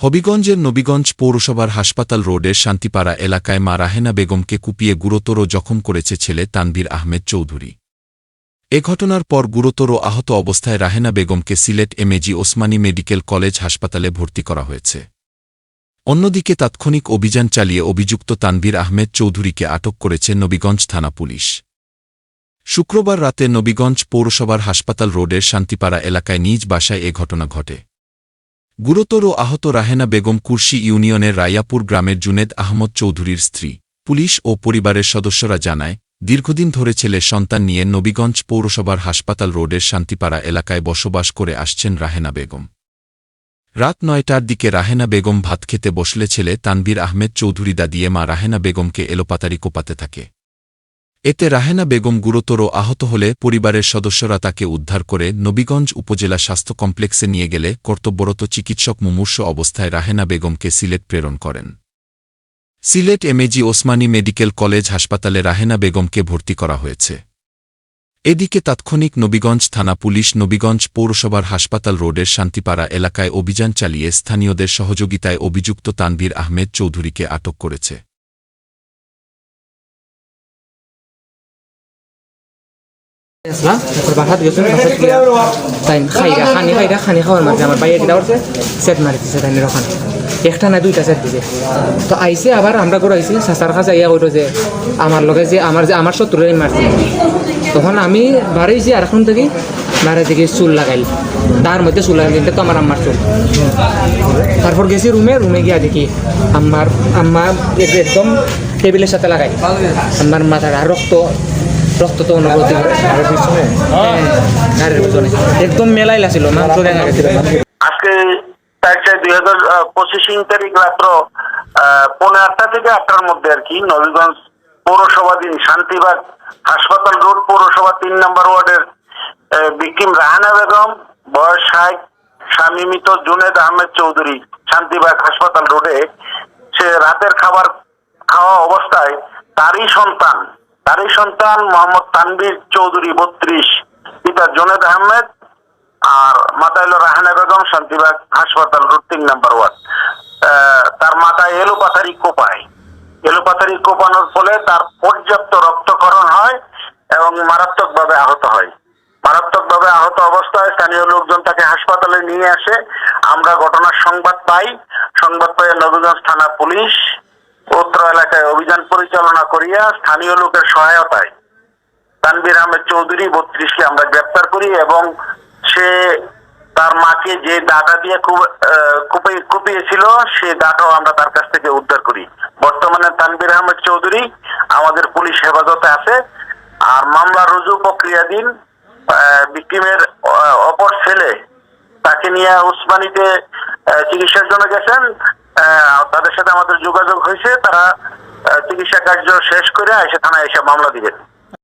হবিগঞ্জের নবীগঞ্জ পৌরসভার হাসপাতাল রোডের শান্তিপাড়া এলাকায় মা রাহেনা বেগমকে কুপিয়ে গুরুতর জখম করেছে ছেলে তানভীর আহমেদ চৌধুরী। এ ঘটনার পর গুরুতর আহত অবস্থায় রাহেনা বেগমকে Sylhet MAG Osmani medical college হাসপাতালে ভর্তি করা হয়েছে। অন্যদিকে তাৎক্ষণিক অভিযান চালিয়ে অভিযুক্ত তানভীর আহমেদ চৌধুরীকে আটক করেছে নবীগঞ্জ থানা পুলিশ। শুক্রবার রাতে নবীগঞ্জ পৌরসভার হাসপাতাল রোডের শান্তিপাড়া এলাকায় নিজ বাসায় এ ঘটনা ঘটে। গুরুতর আহত রাহেনা বেগম কুর্শি ইউনিয়নের রায়াপুর গ্রামের জুনেদ আহমদ চৌধুরীর স্ত্রী, পুলিশ ও পরিবারের সদস্যরা জানায়, দীর্ঘদিন ধরে ছেলে সন্তান নিয়ে নবীগঞ্জ পৌরসভার হাসপাতাল রোডের শান্তিপাড়া এলাকায় বসবাস করে আসছেন রাহেনা বেগম। রাত নয়টার দিকে রাহেনা বেগম ভাত খেতে বসলে ছেলে তানবীর আহমেদ চৌধুরী দাদিয়ে মা রাহেনা বেগমকে এলোপাতারি কোপাতে থাকে। এতে রাহেনা বেগম গুরুতর আহত হলে পরিবারের সদস্যরা তাকে উদ্ধার করে নবীগঞ্জ উপজেলা স্বাস্থ্য কমপ্লেক্সে নিয়ে গেলে কর্তব্যরত চিকিৎসক মুমূর্ষ অবস্থায় রাহেনা বেগমকে সিলেট প্রেরণ করেন। Sylhet MAG Osmani medical college হাসপাতালে রাহেনা বেগমকে ভর্তি করা হয়েছে। এদিকে তাৎক্ষণিক নবীগঞ্জ থানা পুলিশ নবীগঞ্জ পৌরসভার হাসপাতাল রোডের শান্তিপাড়া এলাকায় অভিযান চালিয়ে স্থানীয়দের সহযোগিতায় অভিযুক্ত তানভীর আহমেদ চৌধুরীকে আটক করেছে। আসলাম তারপর বাসাত গেছিল বাসাত গিয়া তাই খাইরা খানি খাইরা খানি খাওয়ার মাঝে আমার বাইরে কিনা করছে সেট মারি দিছে তাই ওখানে একটা না দুইটা সেট দিছে। তো আইসে আবার, আমরা করে আইসি সাসার কাছে ইয়া কইলো যে, আমার লগে যে, আমার যে, আমার শত্রুরাই মারছে। তখন আমি বাড়াইছি আর এখন থেকে বাড়ি থেকে চুল লাগাই তার মধ্যে চুল লাগাই তো আমার আম্মার চুল। তারপর গেছি রুমে রুমে গিয়া দেখি আমার আম্মা একদম টেবিলের সাথে লাগাই। আমার আর রক্ত রক্ত তো অনুভূতি। হ্যাঁ পিছনে। একদম মাংস দেখা গেছিল। আজকে দুই তারিখ রাত্র আহ, পৌনে আটটা থেকে আটটার মধ্যে আর কি নবীগঞ্জ পৌরসভাধীন শান্তিবাগ হাসপাতাল রোড পৌরসভা তিন নম্বর ওয়ার্ডের বিকিম রাহানা বেগম বয়স ষাট স্বামী মৃত জুনেদ আহমেদ চৌধুরী শান্তিবাগ হাসপাতাল রোডে। সে রাতের খাবার খাওয়া অবস্থায় তারই সন্তান তারই সন্তান মোহাম্মদ তানভীর চৌধুরী, বত্রিশ। পিতা জুনেদ আহমেদ আর মাথা হলো রাহানা বেগম, শান্তিবাগ হাসপাতাল রোড তিন নাম্বার ওয়ার্ড। তার মাথায় এলোপাথারি কোপায় এলোপাথারি কোপানোর ফলে তার পর্যাপ্ত রক্তকরণ হয় এবং মারাত্মকভাবে আহত হয়। মারাত্মকভাবে আহত অবস্থায় স্থানীয় লোকজন তাকে হাসপাতালে নিয়ে আসে। আমরা ঘটনার সংবাদ পাই। সংবাদ পেয়ে নবীগঞ্জ থানা পুলিশ উত্তর এলাকায় অভিযান পরিচালনা করিয়া স্থানীয় লোকের সহায়তায় তানবির আহমেদ চৌধুরী বত্রিশকে আমরা গ্রেপ্তার করি এবং সে তার মাকে যে ডাটা দিয়ে কুপিয়েছিল সে ডাটাও আমরা তার কাছ থেকে উদ্ধার করি। বর্তমানে তানবির আহমেদ চৌধুরী আমাদের পুলিশ হেফাজতে আছে। আর মামলা রুজু প্রক্রিয়াধীন বিক্রিমের অপর ছেলে তাকে নিয়ে উসমানীতে চিকিৎসার জন্য গেছেন। তাদের সাথে আমাদের যোগাযোগ চিকিৎসা কার্য শেষ করে এসে থানায় এসে মামলা দিবেন।